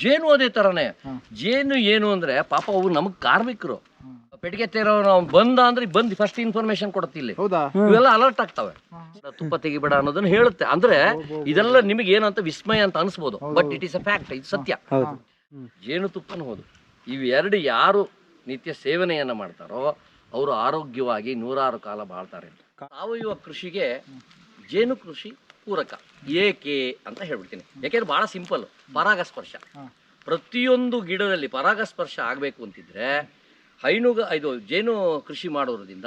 ಜೇನು ಅದೇ ತರನೇ. ಜೇನು ಏನು ಅಂದ್ರೆ ಪಾಪ ಅವು ನಮಗ್ ಕಾರ್ಮಿಕರು. ಪೆಟ್ಟಿಗೆ ತೇರೋ ನಾವು ಬಂದ ಅಂದ್ರೆ ಬಂದ್ ಫಸ್ಟ್ ಇನ್ಫಾರ್ಮೇಶನ್ ಕೊಡುತ್ತೆ ಇಲ್ಲಿ. ಹೌದಾ? ಇವೆಲ್ಲ ಅಲರ್ಟ್ ಆಗ್ತವೆ. ತುಪ್ಪ ತೆಗಿಬೇಡ ಅನ್ನೋದನ್ನ ಹೇಳುತ್ತೆ. ಅಂದ್ರೆ ಇದೆಲ್ಲ ನಿಮಗೆ ಏನಂತ ವಿಸ್ಮಯ ಅಂತ ಅನ್ಸ್ಬೋದು. But it is a fact ಇದು ಸತ್ಯ. ಜೇನು ಜೇನುತುಪ್ಪನೂ ಹೌದು. ಇವೆರಡು ಯಾರು ನಿತ್ಯ ಸೇವನೆಯನ್ನ ಮಾಡ್ತಾರೋ ಅವರು ಆರೋಗ್ಯವಾಗಿ ನೂರಾರು ಕಾಲ ಬಾಳ್ತಾರೆ ಸಾವಯವ ಕೃಷಿಗೆ ಜೇನು ಕೃಷಿ ಪೂರಕ ಏಕೆ ಅಂತ ಹೇಳ್ಬಿಡ್ತೀನಿ. ಯಾಕೆಂದ್ರೆ ಬಹಳ ಸಿಂಪಲ್ ಪರಾಗಸ್ಪರ್ಶ. ಪ್ರತಿಯೊಂದು ಗಿಡದಲ್ಲಿ ಪರಾಗಸ್ಪರ್ಶ ಆಗಬೇಕು ಅಂತಿದ್ರೆ ಹೈನುಗ ಇದು ಜೇನು ಕೃಷಿ ಮಾಡೋದ್ರಿಂದ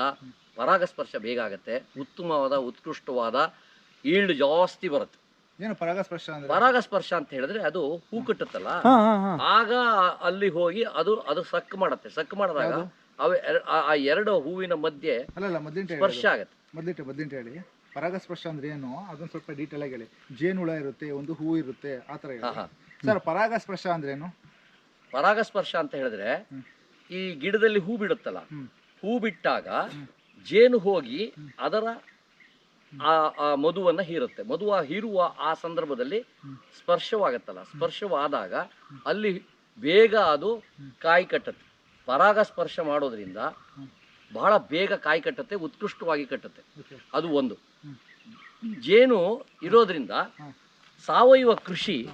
ಪರಾಗಸ್ಪರ್ಶ ಬೇಗ ಆಗತ್ತೆ ಉತ್ತಮವಾದ ಉತ್ಕೃಷ್ಟವಾದ ಈಲ್ಡ್ ಜಾಸ್ತಿ ಬರುತ್ತೆ. ಏನು ಪರಾಗಸ್ಪರ್ಶ ಪರಾಗಸ್ಪರ್ಶ ಅಂತ ಹೇಳಿದ್ರೆ ಅದು ಹೂ ಕಟ್ಟುತ್ತಲ್ಲ? ಆಗ ಅಲ್ಲಿ ಹೋಗಿ ಅದು ಅದು ಸಕ್ ಮಾಡುತ್ತೆ. ಸಕ್ ಮಾಡಿದಾಗ ಅವ ಆ- ಎರಡು ಹೂವಿನ ಮಧ್ಯೆ ಸ್ಪರ್ಶ ಆಗತ್ತೆ. ಹೇಳಿ. ಪರಾಗಸ್ಪರ್ಶ ಅಂದ್ರೆ ಏನು? ಅದನ್ನ ಸ್ವಲ್ಪ ಡೀಟೇಲ್ ಆಗಿ ಹೇಳಿ. ಜೇನುಳ ಇರುತ್ತೆ ಒಂದು ಹೂ ಇರುತ್ತೆ ಆ ತರ ಹಾ, ಹೇಳಿ. ಸರ್ ಪರಾಗಸ್ಪರ್ಶ ಅಂದ್ರೆ ಏನು? ಪರಾಗಸ್ಪರ್ಶ ಅಂತ ಹೇಳಿದ್ರೆ ಈ ಗಿಡದಲ್ಲಿ ಹೂ ಬಿಡುತ್ತಲ್ಲ ಹ್ಮ್. ಹೂ ಬಿಟ್ಟಾಗ ಜೇನು ಹೋಗಿ ಅದರ ಆ ಆ ಮಧುವನ್ನ ಹೀರುತ್ತೆ. ಮಧುವ ಹೀರುವ ಆ ಸಂದರ್ಭದಲ್ಲಿ ಸ್ಪರ್ಶವಾಗತ್ತಲ್ಲ. ಸ್ಪರ್ಶವಾದಾಗ ಅಲ್ಲಿ ಬೇಗ ಅದು ಕಾಯಿ ಕಟ್ಟುತ್ತೆ. ಪರಾಗಸ್ಪರ್ಶ ಮಾಡೋದ್ರಿಂದ ಬಹಳ ಬೇಗ ಕಾಯಿ ಕಟ್ಟುತ್ತೆ ಉತ್ಕೃಷ್ಟವಾಗಿ ಕಟ್ಟುತ್ತೆ. ಅದು ಒಂದು. ಜೇನು ಇರೋದ್ರಿಂದ ಸಾವಯವ ಕೃಷಿ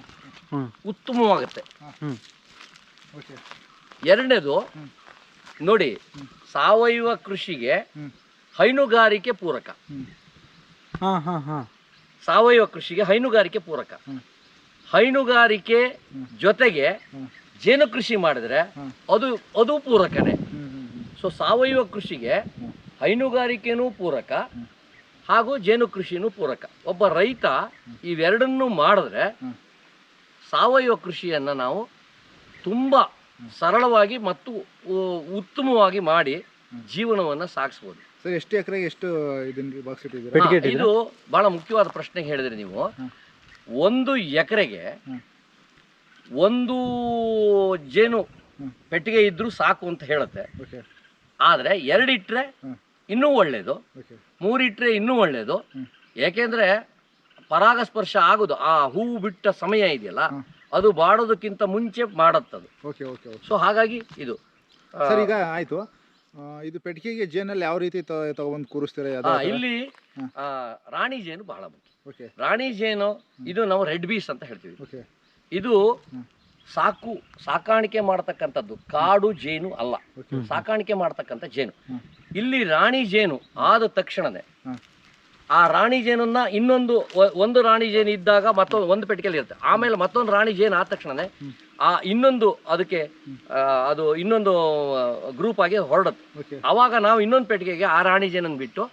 ಉತ್ತಮವಾಗುತ್ತೆ. ಎರಡನೇದು ನೋಡಿ ಸಾವಯವ ಕೃಷಿಗೆ ಹೈನುಗಾರಿಕೆ ಪೂರಕ. ಹ್ಮ್. ಹಾ ಹಾ ಹಾ. ಸಾವಯವ ಕೃಷಿಗೆ ಹೈನುಗಾರಿಕೆ ಪೂರಕ. ಹೈನುಗಾರಿಕೆ ಜೊತೆಗೆ ಜೇನು ಕೃಷಿ ಮಾಡಿದ್ರೆ ಅದು ಅದು ಪೂರಕನೇ. ಸೊ ಸಾವಯವ ಕೃಷಿಗೆ ಹೈನುಗಾರಿಕೆನೂ ಪೂರಕ ಹಾಗೂ ಜೇನು ಕೃಷಿನೂ ಪೂರಕ. ಒಬ್ಬ ರೈತ ಇವೆರಡನ್ನೂ ಮಾಡಿದ್ರೆ ಸಾವಯವ ಕೃಷಿಯನ್ನು ನಾವು ತುಂಬ ಸರಳವಾಗಿ ಮತ್ತು ಉತ್ತಮವಾಗಿ ಮಾಡಿ ಜೀವನವನ್ನು ಸಾಗಿಸ್ಬೋದು. ಸರ್ ಎಷ್ಟು ಎಕರೆಗೆ ಎಷ್ಟು ಇದನ್ನ ಇದು ಬಹಳ ಮುಖ್ಯವಾದ ಪ್ರಶ್ನೆ ಹೇಳಿದ್ರಿ ನೀವು. ಒಂದು ಎಕರೆಗೆ ಒಂದು ಜೇನು ಪೆಟ್ಟಿಗೆ ಇದ್ರೂ ಸಾಕು ಅಂತ ಹೇಳುತ್ತೆ. ಓಕೆ. ಆದರೆ ಎರಡಿಟ್ರೆ ಹ್ಮ್. ಇನ್ನೂ ಒಳ್ಳೆಯದು ಮೂರಿಟ್ಟರೆ ಮೂರಿಟ್ರೆ ಇನ್ನೂ ಒಳ್ಳೆಯದು ಏಕೆಂದರೆ ಪರಾಗಸ್ಪರ್ಶ ಆಗೋದು ಆ ಹೂವು ಬಿಟ್ಟ ಸಮಯ ಇದೆಯಲ್ಲ ಅದು ಬಾಡೋದಕ್ಕಿಂತ ಮುಂಚೆ ಮಾಡತ್ತದು. ಓಕೆ ಓಕೆ ಓಕೆ ಸೊ ಹಾಗಾಗಿ ಇದು ಸರ್ ಈಗ ಆಯ್ತು. ಇದು ಪೆಟ್ಟಿಗೆಗೆ ಜೇನಲ್ಲಿ ಯಾವ ರೀತಿ ತಗೊಂಡು ಕೂರಿಸ್ತೀರಾ? ಇಲ್ಲಿ ರಾಣಿ ಜೇನು ಬಹಳ ಮುಖ್ಯ. ರಾಣಿ ಜೇನು ಇದು ನಾವು ರೆಡ್ ಬೀಸ್ ಅಂತ ಹೇಳ್ತೀವಿ. ಇದು ಸಾಕು ಸಾಕಾಣಿಕೆ ಮಾಡತಕ್ಕಂಥದ್ದು ಕಾಡು ಜೇನು ಅಲ್ಲ. ಸಾಕಾಣಿಕೆ ಮಾಡತಕ್ಕಂಥ ಜೇನು. ಇಲ್ಲಿ ರಾಣಿ ಜೇನು ಆದ ತಕ್ಷಣನೇ ಆ ರಾಣಿ ಜೇನನ್ನ ಇನ್ನೊಂದು ಒಂದು ರಾಣಿ ಜೇನು ಇದ್ದಾಗ ಮತ್ತೊಂದು ಒಂದು ಪೆಟ್ಟಿಗೆಯಲ್ಲಿ ಇರುತ್ತೆ. ಆಮೇಲೆ ಮತ್ತೊಂದು ರಾಣಿ ಜೇನು ಆದ ತಕ್ಷಣನೇ ಆ ಇನ್ನೊಂದು ಅದಕ್ಕೆ ಅದು ಇನ್ನೊಂದು ಗ್ರೂಪ್ ಆಗಿ ಹೊರಡುತ್ತೆ ಅವಾಗ ನಾವು ಇನ್ನೊಂದು ಪೆಟ್ಟಿಗೆಗೆ ಆ ರಾಣಿ ಜೇನನ್ನು ಬಿಟ್ಟು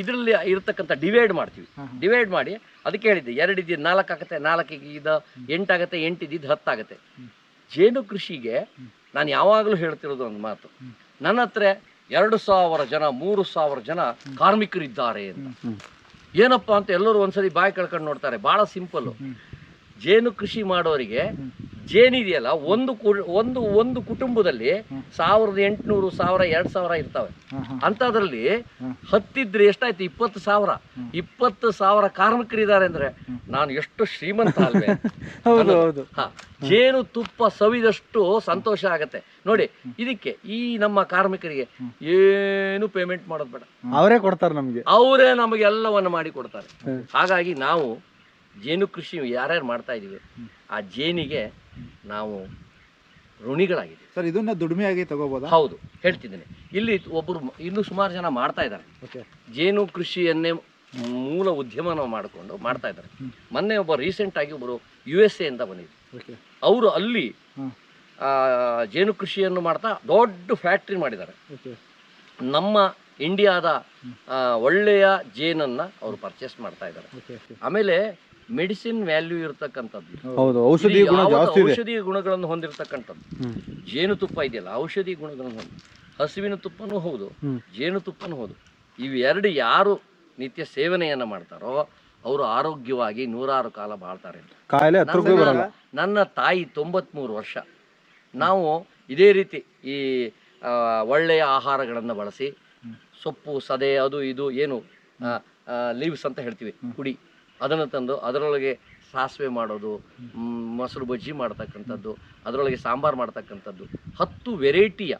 ಇದರಲ್ಲಿ ಇರತಕ್ಕಂಥ ಡಿವೈಡ್ ಮಾಡ್ತೀವಿ. ಡಿವೈಡ್ ಮಾಡಿ ಅದಕ್ಕೆ ಹೇಳಿದ್ದೆ ಎರಡು ಇದ್ದಿದ್ದು ನಾಲ್ಕು ಆಗುತ್ತೆ ನಾಲ್ಕಿಗೆ ಇದು ಎಂಟಾಗುತ್ತೆ ಎಂಟು ಇದ್ದಿದ್ದು ಹತ್ತಾಗುತ್ತೆ ಜೇನು ಕೃಷಿಗೆ ನಾನು ಯಾವಾಗಲೂ ಹೇಳ್ತಿರೋದು ಒಂದು ಮಾತು. ನನ್ನ ಹತ್ರ ಎರಡು ಸಾವಿರ ಜನ ಮೂರು ಸಾವಿರ ಜನ ಕಾರ್ಮಿಕರಿದ್ದಾರೆ ಅಂತ. ಏನಪ್ಪ ಅಂತ ಎಲ್ಲರೂ ಒಂದ್ಸರಿ ಬಾಯಿ ಕಳ್ಕೊಂಡು ನೋಡ್ತಾರೆ. ಭಾಳ ಸಿಂಪಲ್ಲು. ಜೇನು ಕೃಷಿ ಮಾಡೋರಿಗೆ ಜೇನಿದೆಯಲ್ಲ ಒಂದು ಒಂದು ಒಂದು ಕುಟುಂಬದಲ್ಲಿ ಸಾವಿರದ ಎಂಟುನೂರು ಸಾವಿರ ಎರಡು ಸಾವಿರ ಇರ್ತವೆ. ಅಂಥದ್ರಲ್ಲಿ. ಹತ್ತಿದ್ರೆ ಎಷ್ಟಾಯ್ತು? ಇಪ್ಪತ್ತು ಸಾವಿರ. ಇಪ್ಪತ್ತು ಸಾವಿರ ಕಾರ್ಮಿಕರಿದ್ದಾರೆ ಅಂದ್ರೆ ನಾನು ಎಷ್ಟು ಶ್ರೀಮಂತ ಅಲ್ವೇ? ಹೌದು ಹೌದು. ಹ, ಜೇನು ತುಪ್ಪ ಸವಿದಷ್ಟು ಸಂತೋಷ ಆಗತ್ತೆ. ನೋಡಿ ಇದಕ್ಕೆ ಈ ನಮ್ಮ ಕಾರ್ಮಿಕರಿಗೆ ಏನು ಪೇಮೆಂಟ್ ಮಾಡೋದು ಬೇಡ. ಅವರೇ ಕೊಡ್ತಾರೆ ನಮಗೆ. ಅವರೇ ನಮಗೆ ಎಲ್ಲವನ್ನು ಮಾಡಿ ಕೊಡ್ತಾರೆ. ಹಾಗಾಗಿ ನಾವು ಜೇನು ಕೃಷಿ ಯಾರ್ಯಾರು ಮಾಡ್ತಾ ಇದೀವಿ ಆ ಜೇನಿಗೆ ನಾವು ಋಣಿಗಳಾಗಿದ್ದೀವಿ. ಸರ್ ಇದನ್ನ ದುಡಿಮೆಯಾಗಿ ತಗೋಬೋದಾ? ಹೌದು ಹೇಳ್ತಿದ್ದೀನಿ. ಇಲ್ಲಿ ಒಬ್ಬರು ಇನ್ನೂ ಸುಮಾರು ಜನ ಮಾಡ್ತಾ ಇದ್ದಾರೆ. ಜೇನು ಕೃಷಿಯನ್ನೇ ಮೂಲ ಉದ್ಯಮನ ಮಾಡಿಕೊಂಡು ಮಾಡ್ತಾ ಇದ್ದಾರೆ. ಮೊನ್ನೆ ಒಬ್ಬ ರೀಸೆಂಟ್ ಆಗಿ ಒಬ್ಬರು ಯು ಎಸ್ ಎಯಿಂದ ಬಂದಿದ್ರು ಅವರು ಅಲ್ಲಿ ಆ, ಜೇನು ಕೃಷಿಯನ್ನು ಮಾಡ್ತಾ ದೊಡ್ಡ ಫ್ಯಾಕ್ಟ್ರಿ ಮಾಡಿದ್ದಾರೆ. ನಮ್ಮ ಇಂಡಿಯಾದ ಒಳ್ಳೆಯ ಜೇನನ್ನು ಅವರು ಪರ್ಚೇಸ್ ಮಾಡ್ತಾ ಇದ್ದಾರೆ. ಆಮೇಲೆ ಮೆಡಿಸಿನ್ ವ್ಯಾಲ್ಯೂ ಇರತಕ್ಕಂಥದ್ದು. ಹೌದು. ಔಷಧಿ ಗುಣ ಜಾಸ್ತಿ ಇದೆ. ಔಷಧಿ ಗುಣಗಳನ್ನು ಹೊಂದಿರತಕ್ಕಂಥದ್ದು. ಜೇನುತುಪ್ಪ ಇದೆಯಲ್ಲ ಔಷಧಿ ಗುಣಗಳನ್ನು ಹೊಂದಿ ಹಸುವಿನ ತುಪ್ಪನೂ ಹೌದು. ಜೇನುತುಪ್ಪನೂ ಹೌದು. ಇವೆರಡು ಯಾರು ನಿತ್ಯ ಸೇವನೆಯನ್ನ ಮಾಡ್ತಾರೋ ಅವರು ಆರೋಗ್ಯವಾಗಿ ನೂರಾರು ಕಾಲ ಬಾಳ್ತಾರೆ ಕಾಯಿಲೆ ನನ್ನ ತಾಯಿ ತೊಂಬತ್ಮೂರು ವರ್ಷ. ನಾವು ಇದೇ ರೀತಿ ಈ ಒಳ್ಳೆಯ ಆಹಾರಗಳನ್ನು ಬಳಸಿ ಸೊಪ್ಪು ಸದೆ ಅದು ಇದು ಏನು ಲೀವ್ಸ್ ಅಂತ ಹೇಳ್ತೀವಿ ಪುಡಿ ಅದನ್ನು ತಂದು ಅದರೊಳಗೆ ಸಾಸಿವೆ ಮಾಡೋದು ಮೊಸರು ಬಜ್ಜಿ ಮಾಡ್ತಕ್ಕಂಥದ್ದು, ಅದರೊಳಗೆ ಸಾಂಬಾರು ಮಾಡ್ತಕ್ಕಂಥದ್ದು. ಹತ್ತು ವೆರೈಟಿಯ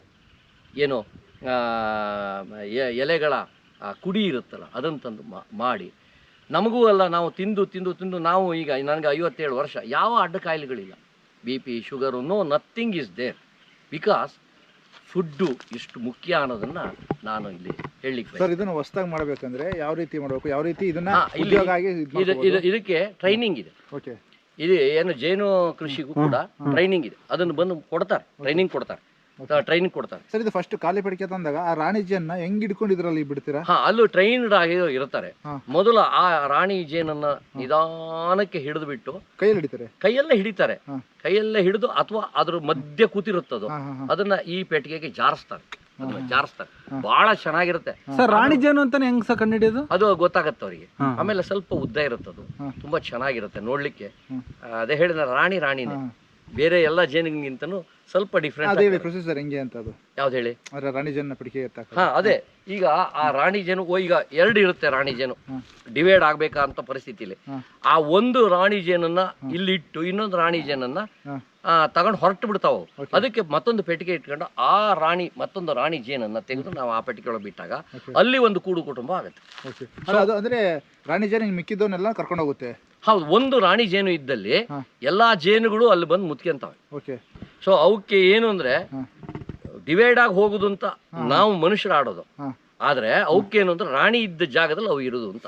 ಏನು ಎಲೆಗಳ ಕುಡಿ ಇರುತ್ತಲ್ಲ, ಅದನ್ನು ತಂದು ಮಾಡಿ. ನಮಗೂ ಅಲ್ಲ, ನಾವು ತಿಂದು ತಿಂದು ತಿಂದು, ನಾವು ಈಗ ನನಗೆ ಐವತ್ತೇಳು ವರ್ಷ. ಯಾವ ಅಡ್ಡ ಕಾಯಿಲೆಗಳಿಲ್ಲ. B P sugar no nothing is there because food ಇಷ್ಟು ಮುಖ್ಯ ಅನ್ನೋದನ್ನು ನಾನು ಇಲ್ಲಿ ಹೇಳಲಿಕ್ಕೆ ಸರ್ ಇದನ್ನು ಹೊಸದಾಗಿ ಮಾಡ್ಬೇಕಂದ್ರೆ ಯಾವ ರೀತಿ ಮಾಡಬೇಕು? ಯಾವ ರೀತಿ ಇದನ್ನ ಇಲ್ಲಿ ಉದ್ಯೋಗ ಆಗಿ ಇದು ಇದು ಇದಕ್ಕೆ ಟ್ರೈನಿಂಗ್ ಇದೆ. ಓಕೆ. ಇದು ಏನು ಜೇನು ಕೃಷಿಗೂ ಕೂಡ ಟ್ರೈನಿಂಗ್ ಇದೆ. ಅದನ್ನು ಬಂದು ಕೊಡ್ತಾರೆ ಟ್ರೈನಿಂಗ್ ಕೊಡ್ತಾರೆ. ಟ್ರೈನಿಂಗ್ ಕೊಡ್ತಾರೆ. ಸರ್ ಇದು ಫಸ್ಟ್ ಖಾಲಿ ಪಡಿಕೆ ತಂದಾಗ ಆ ರಾಣಿ ಜೇನ ಹೆಂಗ್ ಹಿಡ್ಕೊಂಡಿದ್ರಲ್ಲಿ ಬಿಡ್ತೀರಾ? ಹಾ ಅಲ್ಲೂ ಟ್ರೈನ್ಡ್ ಆಗಿ ಇರ್ತಾರೆ. ಮೊದಲ ಮೊದಲು ಆ ರಾಣಿ ಜೇನನ್ನ ನಿಧಾನಕ್ಕೆ ಹಿಡಿದು ಬಿಟ್ಟು ಕೈಯಲ್ಲಿ ಹಿಡಿತಾರೆ? ಕೈಯಲ್ಲೇ ಹಿಡಿತಾರೆ. ಹಾ. ಕೈಯಲ್ಲೇ ಹಿಡಿದು ಅಥವಾ ಅದ್ರ ಮಧ್ಯೆ ಕೂತಿರುತ್ತದು. ಹಾ ಹಾ ಹಾ. ಅದನ್ನ ಈ ಪೆಟ್ಟಿಗೆಗೆ ಜಾರಿಸ್ತಾರೆ. ಅದನ್ನ. ಜಾರಿಸ್ತಾರೆ. ಬಹಳ ಚೆನ್ನಾಗಿರುತ್ತೆ. ಸರ್ ರಾಣಿ ಜೇನು ಅಂತಾನೆ ಹೆಂಗ್ ಸರ್ ಕಂಡಿಡಿಯೋದು ಅದು ಗೊತ್ತಾಗತ್ತೆ ಅವರಿಗೆ. ಹಾ. ಆಮೇಲೆ ಸ್ವಲ್ಪ ಉದ್ದ ಇರುತ್ತದು. ಹಾ. ತುಂಬಾ ಚೆನ್ನಾಗಿರುತ್ತೆ ನೋಡ್ಲಿಕ್ಕೆ. ಆ, ಅದೇ ಹೇಳಿದ ರಾಣಿ ರಾಣಿನೇ. ಹಾ. ಬೇರೆ ಎಲ್ಲ ಜೇನಿಗಿಂತನೂ ಸ್ವಲ್ಪ ಅದೇ ಡಿಫ್ರೆಂಟ್ ಪ್ರೊಸೆಸರ್ ಹೆಂಗೆ ಅಂತ ಅದು. ಯಾವ್ದು ಹೇಳಿ? ಅದರ ರಾಣಿ ಜನ ಪಡಿಕೆ ಹಾ ಅದೇ. ಈಗ ಆ ರಾಣಿ ಜೇನು ಓ, ಈಗ ಎರಡು ಇರುತ್ತೆ ರಾಣಿ ಜೇನು. ಡಿವೈಡ್ ಆಗ್ಬೇಕಾ ಅಂತ ಪರಿಸ್ಥಿತಿಲಿ. ಆ ಒಂದು ರಾಣಿ ಜೇನನ್ನ ಇಲ್ಲಿ ಇಟ್ಟು ಇನ್ನೊಂದು ರಾಣಿ ಜೇನನ್ನ. ತಗೊಂಡು ಹೊರಟು ಬಿಡ್ತಾವು ಅದಕ್ಕೆ ಮತ್ತೊಂದು ಪೆಟ್ಟಿಗೆ ಇಟ್ಕೊಂಡು ಆ ರಾಣಿ ಮತ್ತೊಂದು ರಾಣಿ ಜೇನನ್ನ ತೆಗೆದು ನಾವು ಆ ಪೆಟ್ಟಿಗೆ ಒಳಗೆ ಬಿಟ್ಟಾಗ ಅಲ್ಲಿ ಒಂದು ಕೂಡು ಕುಟುಂಬ ಆಗುತ್ತೆ. ಅಂದ್ರೆ ರಾಣಿ ಜೇನು ಮಿಕ್ಕಿದ್ದವನ್ನೆಲ್ಲ ಕರ್ಕೊಂಡು ಹೋಗುತ್ತೆ. ಹೌದು ಒಂದು ರಾಣಿ ಜೇನು ಇದ್ದಲ್ಲಿ. ಎಲ್ಲಾ ಜೇನುಗಳು ಅಲ್ಲಿ ಬಂದು ಮುತ್ಕೊಂತಾವೆ. ಓಕೆ. ಸೊ ಅವಕ್ಕೆ ಏನು ಅಂದ್ರೆ. ಡಿವೈಡ್ ಆಗಿ ಹೋಗುದು ಅಂತ ನಾವು ಮನುಷ್ಯರು ಆಡೋದು. ಆದ್ರೆ ಅವಕ್ಕೆ ಏನು ಅಂದ್ರೆ ರಾಣಿ ಇದ್ದ ಜಾಗದಲ್ಲಿ ಅವು ಇರುದು ಅಂತ.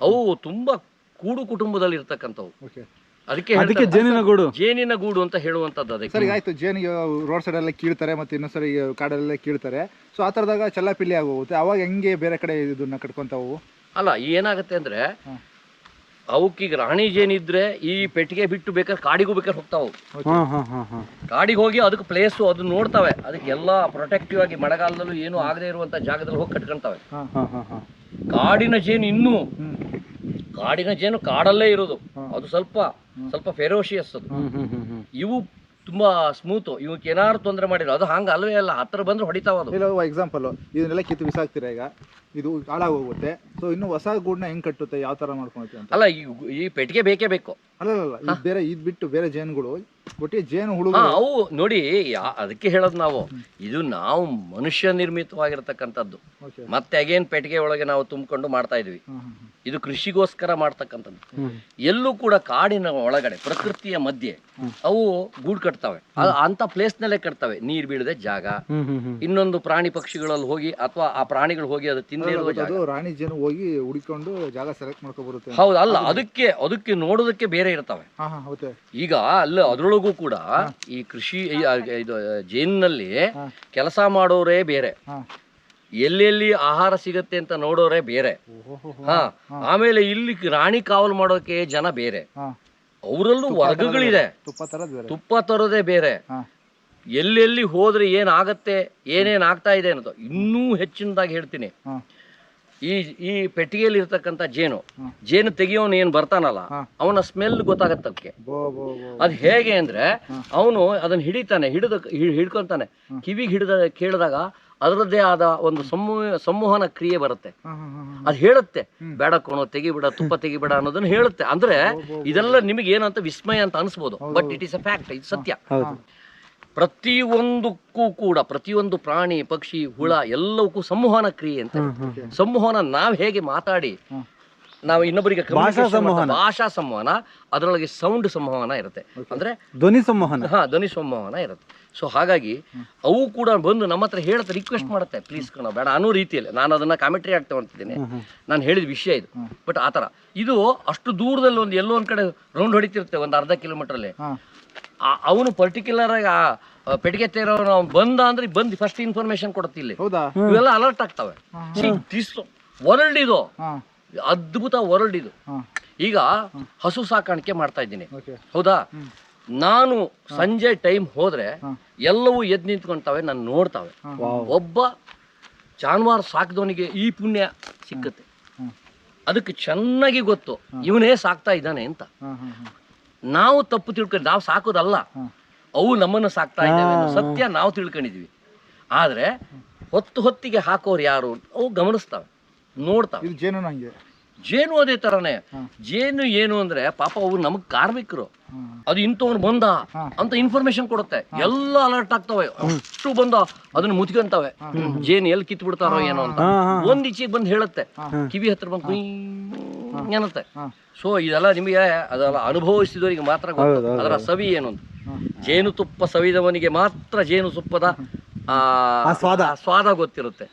ಅವು ತುಂಬಾ ಕೂಡು ಕುಟುಂಬದಲ್ಲಿ ಇರ್ತಕ್ಕಂಥವು. ಓಕೆ. ಅದಕ್ಕೆ ಅದಕ್ಕೆ ಜೇನಿನ ಗೂಡು. ಜೇನಿನ ಗೂಡು ಅಂತ ಹೇಳುವಂತದ್ದು ಅದಕ್ಕೆ. ಸರಿ ಆಯ್ತು. ಜೇನಿಗೆ ರೋಡ್ ಸೈಡ್ ಎಲ್ಲ ಕೀಳ್ತಾರೆ ಮತ್ತೆ ಇನ್ನೊಂದ್ಸರಿ ಈ ಕಾಡಲ್ಲೆಲ್ಲ ಕೀಳ್ತಾರೆ. ಸೊ ಆ ಥರದಾಗ ಚಲ್ಲಾಪಿಲ್ಲಿ ಆಗೋಗುತ್ತೆ. ಅವಾಗ ಹೆಂಗೆ ಬೇರೆ ಕಡೆ ಇದನ್ನ ಕಟ್ಕೊಂತಾವು? ಅಲ್ಲ ಏನಾಗುತ್ತೆ ಅಂದ್ರೆ. ಅವಕ್ಕೀಗ ರಾಣಿ ಜೇನಿದ್ರೆ ಈ ಪೆಟ್ಟಿಗೆ ಬಿಟ್ಟು ಬೇಕಾದ್ರೆ ಕಾಡಿಗೂ ಬೇಕಾದ್ರೆ ಹೋಗ್ತಾವು. ಕಾಡಿಗೆ ಹೋಗಿ ಅದಕ್ಕೆ ಪ್ಲೇಸು ಅದನ್ನ ನೋಡ್ತವೆ. ಅದಕ್ಕೆಲ್ಲ ಪ್ರೊಟೆಕ್ಟಿವ್ ಆಗಿ ಮಳೆಗಾಲದಲ್ಲೂ ಏನು ಆಗದೆ ಇರುವಂತ ಜಾಗದಲ್ಲಿ ಹೋಗಿ ಕಟ್ಕೊಂತಾವೆ. ಕಾಡಿನ ಜೇನು ಇನ್ನು ಕಾಡಿನ ಜೇನು ಕಾಡಲ್ಲೇ ಇರೋದು. ಅದು ಸ್ವಲ್ಪ ಸ್ವಲ್ಪ ಫೆರೋಶಿಯಸ್ ಅದು. ಇವು ತುಂಬಾ ಸ್ಮೂತ್ ಇವಕ್ಕೆ ಏನಾದ್ರು ತೊಂದರೆ ಮಾಡಿಲ್ಲ ಅದು ಹಂಗೆ ಅಲ್ವೇ ಅಲ್ಲ. ಹತ್ರ ಬಂದ್ರೆ ಹೊಡಿತಾವ ಅದು. ಇಲ್ಲ ಎಕ್ಸಾಂಪಲ್ ಇದನ್ನೆಲ್ಲ ಕಿತ್ತು ಬಿಸಾಕ್ತೀರಾ ಈಗ? ಇದು ಹಾಳಾಗೋಗುತ್ತೆ ಸೊ ಇನ್ನು ಹೊಸ ಗೂಡನ್ನ ಹೆಂಗ್ ಕಟ್ಟುತ್ತೆ? ಯಾವ ತರ ಮಾಡ್ಕೊಳ್ತೀವಿ ಅಂತ? ಅಲ್ಲ ಈ ಈ ಪೆಟ್ಟಿಗೆ ಬೇಕೇ ಬೇಕು. ಅಲ್ಲ ಅಲ್ಲ, ಅಲ್ಲ ಬೇರೆ ಇದ್ ಬಿಟ್ಟು ಬೇರೆ ಜೇನುಗಳು ಒಟ್ಟಿಗೆ ಜೇನು ಹುಳು ಹಾ ಅವು ನೋಡಿ ಯಾ- ಅದಕ್ಕೆ ಹೇಳೋದು ನಾವು ಇದು ನಾವು ಮನುಷ್ಯ ನಿರ್ಮಿತವಾಗಿರ್ತಕ್ಕಂಥದ್ದು. ಮತ್ತೆ ಅಗೇನ್ ಪೆಟ್ಟಿಗೆ ಒಳಗೆ ನಾವು ತುಂಬಿಕೊಂಡು ಮಾಡ್ತಾ ಇದ್ವಿ. ಇದು ಕೃಷಿಗೋಸ್ಕರ ಮಾಡ್ತಕ್ಕಂಥದ್ದು. ಎಲ್ಲೂ ಕೂಡ ಕಾಡಿನ ಒಳಗಡೆ ಪ್ರಕೃತಿಯ ಮಧ್ಯೆ ಅವು ಗೂಡು ಕಟ್ತವೆ. ಅದು ಅಂತ ಪ್ಲೇಸ್ನಲ್ಲೇ ಕಟ್ತವೆ. ನೀರ್ ಬೀಳದೆ ಜಾಗ. ಇನ್ನೊಂದು ಪ್ರಾಣಿ ಪಕ್ಷಿಗಳಲ್ಲಿ ಹೋಗಿ ಅಥವಾ ಆ ಪ್ರಾಣಿಗಳು ಹೋಗಿ ಅದು ತಿಂದೇ ಇರುವ ಜಾಗ ಅದು ರಾಣಿ ಜೇನು ಹೋಗಿ ಹುಡುಕೊಂಡು ಜಾಗ ಸೆಲೆಕ್ಟ್ ಮಾಡ್ಕೊ ಬರುತ್ತೆ ಹೌದು ಅಲ್ಲ ಅದಕ್ಕೆ ಅದಕ್ಕೆ ನೋಡೋದಕ್ಕೆ ಬೇರೆ ಇರ್ತವೆ. ಹಾ ಹಾ ಈಗ ಅಲ್ಲ ಅದ್ರೊಳಗೂ ಕೂಡ ಈ ಕೃಷಿ ಇದು ಜೇನಿನಲ್ಲಿ ಕೆಲಸ ಮಾಡೋರೇ ಬೇರೆ. ಎಲ್ಲೆಲ್ಲಿ ಆಹಾರ ಸಿಗತ್ತೆ ಅಂತ ನೋಡೋರೇ ಬೇರೆ. ಹಾ. ಆಮೇಲೆ ಇಲ್ಲಿ ರಾಣಿ ಕಾವಲು ಮಾಡೋಕೆ ಜನ ಬೇರೆ. ಅವರಲ್ಲೂ ವರ್ಗಗಳಿದೆ. ತುಪ್ಪ ತರದ್ ಬೇರೆ. ಬೇರೆ. ಎಲ್ಲೆಲ್ಲಿ ಹೋದ್ರೆ ಏನಾಗತ್ತೆ ಏನೇನ್ ಆಗ್ತಾ ಇದೆ ಅನ್ನೋದು ಇನ್ನೂ ಹೆಚ್ಚಿನದಾಗಿ ಹೇಳ್ತೀನಿ. ಈ ಈ ಪೆಟ್ಟಿಗೆಯಲ್ಲಿ ಇರ್ತಕ್ಕಂಥ ಜೇನು ಜೇನು ತೆಗಿಯೋನು ಏನ್ ಬರ್ತಾನಲ್ಲ. ಅವನ ಸ್ಮೆಲ್ ಗೊತ್ತಾಗತ್ತೆ ಅದಕ್ಕೆ ಬೋ ಬೋ ಬೋ. ಅದು ಹೇಗೆ ಅಂದ್ರೆ ಅವನು ಅದನ್ನ ಹಿಡಿತಾನೆ ಹಿಡಿದ ಹಿಡ್ಕೊಂತಾನೆ. ಕಿವಿಗೆ ಹಿಡಿದ ಕೇಳಿದಾಗ ಅದರದ್ದೇ ಆದ ಒಂದು ಸಮೂಹ ಸಂವಹನ ಕ್ರಿಯೆ ಬರುತ್ತೆ. ಅದು ಹೇಳುತ್ತೆ. ಬೇಡ ಕೋಣೋ ತೆಗಿಬಿಡ ತುಪ್ಪ ತೆಗಿಬಿಡ ಅನ್ನೋದನ್ನ ಹೇಳುತ್ತೆ. ಅಂದ್ರೆ ಇದೆಲ್ಲ ನಿಮಗೆ ಏನಂತ ವಿಸ್ಮಯ ಅಂತ ಅನಿಸ್ಬೋದು. But it is a fact ಇದು ಸತ್ಯ. ಪ್ರತಿಯೊಂದಕ್ಕೂ ಕೂಡ ಪ್ರತಿಯೊಂದು ಪ್ರಾಣಿ ಪಕ್ಷಿ ಹುಳ ಎಲ್ಲವಕ್ಕೂ ಸಂವಹನ ಕ್ರಿಯೆ ಅಂತ ಸಂವಹನ ನಾವು ಹೇಗೆ ಮಾತಾಡಿ. ನಾವು ಇನ್ನೊಬ್ಬರಿಗೆ ಭಾಷಾ ಸಂವಹನ. ಅದರೊಳಗೆ ಸೌಂಡ್ ಸಂವಹನ ಇರುತ್ತೆ. ಅಂದ್ರೆ ಧ್ವನಿ ಸಂವಹನ. ಹಾ ಧ್ವನಿ ಸಂವಹನ ಇರುತ್ತೆ. ಸೊ ಹಾಗಾಗಿ ಅವು ಕೂಡ ಬಂದು ನಮ್ಮ ಹತ್ರ ಹೇಳುತ್ತೆ ರಿಕ್ವೆಸ್ಟ್ ಮಾಡುತ್ತೆ. ಪ್ಲೀಸ್ ಕಣೋ ಬೇಡ ಅನ್ನೋ ರೀತಿಯಲ್ಲಿ. ನಾನು ಅದನ್ನ ಕಾಮೆಂಟ್ರಿ ಆಗ್ತಾ ಹೊಂಟಿದ್ದೀನಿ. ನಾನು ಹೇಳಿದ ವಿಷಯ ಇದು. ಬಟ್ ಆತರ ಥರ. ಇದು ಅಷ್ಟು ದೂರದಲ್ಲಿ ಒಂದು ಎಲ್ಲೋ ಒಂದ್ ಕಡೆ ರೌಂಡ್ ಹೊಡಿತಿರುತ್ತೆ ಒಂದು ಅರ್ಧ ಕಿಲೋಮೀಟರ್ ಹಾ. ಅವನು ಪರ್ಟಿಕ್ಯುಲರ್ ಆಗಿ ಆ ಪೆಟ್ಟಿಗೆ ತೆರವನು ಬಂದ ಅಂದ್ರೆ ಬಂದು ಫಸ್ಟ್ ಇನ್ಫಾರ್ಮೇಶನ್ ಕೊಡುತ್ತೆ ಇಲ್ಲಿ. ಹೌದಾ? ಇವೆಲ್ಲ ಅಲರ್ಟ್ ಆಗ್ತವೆ. ದಿಸ್ ವರ್ಲ್ಡ್ ಇದು. ಅದ್ಭುತ ವರ್ಲ್ಡ್ ಇದು. ಈಗ ಹಸು ಸಾಕಾಣಿಕೆ ಮಾಡ್ತಾ ಇದ್ದೀನಿ. ಓಕೆ. ಹೌದಾ? ನಾನು ಸಂಜೆ ಟೈಮ್ ಹೋದ್ರೆ. ಎಲ್ಲವೂ ಎದ್ ನಿಂತ್ಕೊಂತಾವೆ ನಾನು ನೋಡ್ತಾವೆ. ಒಬ್ಬ ಜಾನುವಾರು ಸಾಕಿದವನಿಗೆ ಈ ಪುಣ್ಯ ಸಿಕ್ಕತ್ತೆ. ಅದಕ್ಕೆ ಚೆನ್ನಾಗಿ ಗೊತ್ತು ಇವನೇ ಸಾಕ್ತಾ ಇದ್ದಾನೆ ಅಂತ. ನಾವು ತಪ್ಪು ತಿಳ್ಕೊಂಡು ನಾವು ಸಾಕೋದಲ್ಲ. ಅವು ನಮ್ಮನ್ನು ಸಾಕ್ತಾ ಇದ್ದಾವೆ ಅನ್ನೋ ಸತ್ಯ ನಾವು ತಿಳ್ಕೊಂಡಿದ್ವಿ ಆದ್ರೆ ಹೊತ್ತು ಹೊತ್ತಿಗೆ ಹಾಕೋರು ಯಾರು? ಅವು ಗಮನಿಸ್ತಾವೆ. ನೋಡ್ತಾವೆ. ಇದು ಜೇನು ಹಂಗೆ. ಜೇನು ಅದೇ ತರನೇ. ಜೇನು ಏನು ಅಂದ್ರೆ ಪಾಪ ಅವ್ರು ನಮಗ್ ಕಾರ್ಮಿಕರು. ಅದು ಇಂಥವ್ನು ಬಂದ ಅಂತ ಇನ್ಫಾರ್ಮೇಶನ್ ಕೊಡುತ್ತೆ. ಎಲ್ಲ ಅಲರ್ಟ್ ಆಗ್ತವೆ. ಅಷ್ಟು ಬಂದ ಅದನ್ನ ಮುಚ್ಕೊಂತವೆ. ಜೇನು ಎಲ್ಲಿ ಕಿತ್ ಬಿಡ್ತಾರೋ ಏನೋ ಅಂತ. ಒಂದ್ ಈಚೆಗೆ ಬಂದು ಹೇಳುತ್ತೆ. ಕಿವಿ ಹತ್ರ ಬಂದು ಅನ್ನತ್ತೆ ಸೊ ಇದೆಲ್ಲ ನಿಮಗೆ ಅದೆಲ್ಲ ಅನುಭವಿಸಿದವರಿಗೆ ಮಾತ್ರ ಗೊತ್ತು. ಅದರ ಸವಿ ಏನು ಅಂತ ಹಾ. ಜೇನುತುಪ್ಪ ಸವಿದವನಿಗೆ ಮಾತ್ರ ಜೇನು ತುಪ್ಪದ ಆ ಆ ಸ್ವಾದ. ಸ್ವಾದ ಗೊತ್ತಿರುತ್ತೆ.